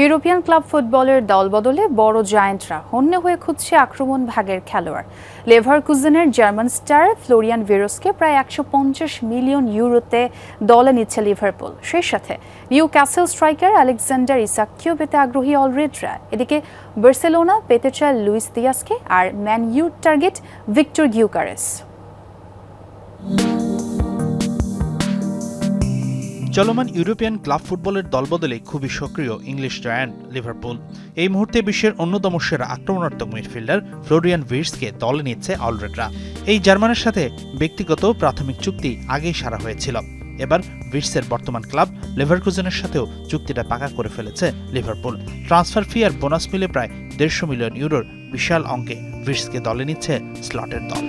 European club ফুটবলের দলবদলে বড় জায়ান্টরা হন্যে হয়ে খুঁজছে আক্রমণ ভাগের খেলোয়াড়। লেভার লেভারকুজেনের জার্মান স্টার ফ্লোরিয়ান ভিরোসকে প্রায় একশো পঞ্চাশ মিলিয়ন ইউরোতে দলে নিচ্ছে লিভারপুল। সেই সাথে নিউ ক্যাসেল স্ট্রাইকার আলেকজান্ডার ইসাককেও পেতে আগ্রহী অলরেডরা। এদিকে বার্সেলোনা পেতে চায় লুইস দিয়াসকে আর Man U target Victor Gyokeres. চলমান ইউরোপিয়ান ক্লাব ফুটবলের দলবদলে খুবই সক্রিয় ইংলিশ জায়ান্ট লিভারপুল। এই মুহূর্তে বিশ্বের অন্যতম সেরা আক্রমণাত্মক মিডফিল্ডার ফ্লোরিয়ান ভির্সকে দলে নিচ্ছে অলরেডরা এই জার্মানের সাথে ব্যক্তিগত প্রাথমিক চুক্তি আগেই সারা হয়েছিল। এবার ভির্সের বর্তমান ক্লাব লেভারকুজেনের সাথেও চুক্তিটা পাকা করে ফেলেছে লিভারপুল। ট্রান্সফার ফি আর বোনাস মিলে প্রায় দেড়শো মিলিয়ন ইউরোর বিশাল অঙ্কে ভির্সকে দলে নিচ্ছে স্লটের দল।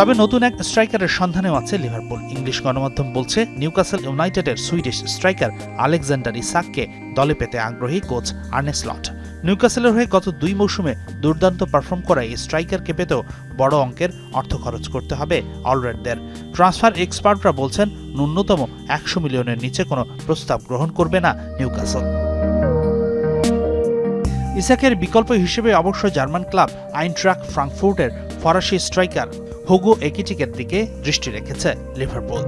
তবে নতুন এক স্ট্রাইকারের সন্ধানেও আছে লিভারপুল। ইংলিশ গণমাধ্যম বলছে, নিউকাসেল ইউনাইটেডের সুইডিশ স্ট্রাইকার আলেকজান্ডার ইসাককে দলে পেতে আগ্রহী কোচ আর্নে স্লট নিউকাসেলের হয়ে গত দুই মৌসুমে দুর্দান্ত পারফর্ম করা এই স্ট্রাইকারকে পেতেও বড় অঙ্কের অর্থ খরচ করতে হবে অলরেডদের। ট্রান্সফার এক্সপার্টরা বলছেন, ন্যূনতম একশো মিলিয়নের নিচে কোনো প্রস্তাব গ্রহণ করবে না নিউকাসেল। ইসাকের বিকল্প হিসেবে অবশ্য জার্মান ক্লাব আইনট্রাক ফ্রাঙ্কফুর্টের ফরাসি স্ট্রাইকার হুগো একিটিকের দিকে দৃষ্টি রেখেছে লিভারপুল।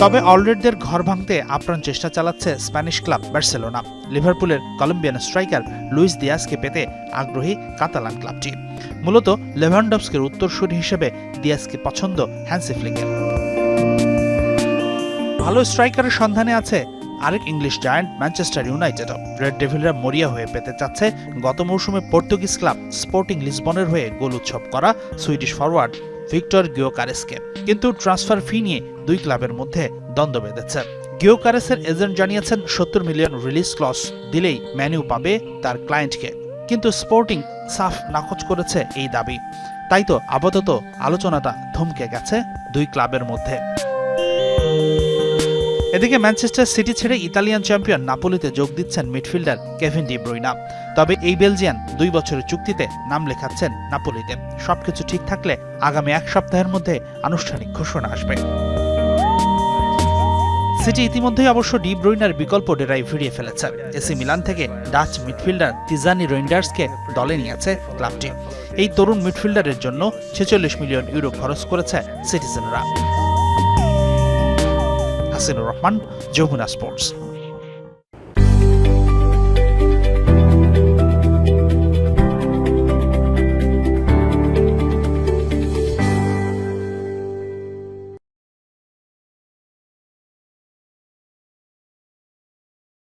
তবে অলরেডদের ঘর ভাঙতে আপ্রাণ চেষ্টা চালাচ্ছে স্প্যানিশ ক্লাব বার্সেলোনা। লিভারপুলের কলম্বিয়ান স্ট্রাইকার লুইস দিয়াসকে পেতে আগ্রহী কাতালান ক্লাবটি। মূলত লেভানডবস্কের উত্তরসূরি হিসেবে দিয়াসকে পছন্দ হ্যান্সিফ্লিকের ভালো স্ট্রাইকারের সন্ধানে আছে আরেক ইংলিশ জায়ান্ট ম্যানচেস্টার ইউনাইটেডও। রেড ডেভিলরা মরিয়া হয়ে পেতে চাচ্ছে গত মৌসুমে পর্তুগিজ ক্লাব স্পোর্টিং লিসবনের হয়ে গোল উৎসব করা সুইডিশ ফরওয়ার্ড ভিক্টর গিওকারেসকে। কিন্তু ট্রান্সফার ফি নিয়ে দুই ক্লাবের মধ্যে দ্বন্দ্ব বেঁধেছে। গিওকারেসের এজেন্ট জানিয়েছেন, সত্তর মিলিয়ন রিলিজ ক্লস দিলেই ম্যানিউ পাবে তার ক্লায়েন্টকে। কিন্তু স্পোর্টিং সাফ নাকচ করেছে এই দাবি। তাই তো আপাতত আলোচনাটা থমকে গেছে দুই ক্লাবের মধ্যে। এদিকে ম্যানচেস্টার সিটি ছেড়ে ইতালিয়ান চ্যাম্পিয়ন নাপোলিতে যোগ দিচ্ছেন মিডফিল্ডার কেভিন ডি ব্রুইনা। তবে এই বেলজিয়ান দুই বছরের চুক্তিতে নাম লেখাচ্ছেন নাপোলিতে। সবকিছু ঠিক থাকলে আগামী এক সপ্তাহের মধ্যে আনুষ্ঠানিক ঘোষণা আসবে। সিটি ইতিমধ্যেই অবশ্য ডি ব্রুইনার বিকল্প ডেরাই ফিরিয়ে ফেলেছে। এসি মিলান থেকে ডাচ মিডফিল্ডার তিজানি রোইন্ডার্সকে দলে নিয়েছে ক্লাবটি। এই তরুণ মিডফিল্ডারের জন্য ছেচল্লিশ মিলিয়ন ইউরো খরচ করেছে সিটিজেনরা। হাসিনুর রহমান যমুনা স্পোর্টস।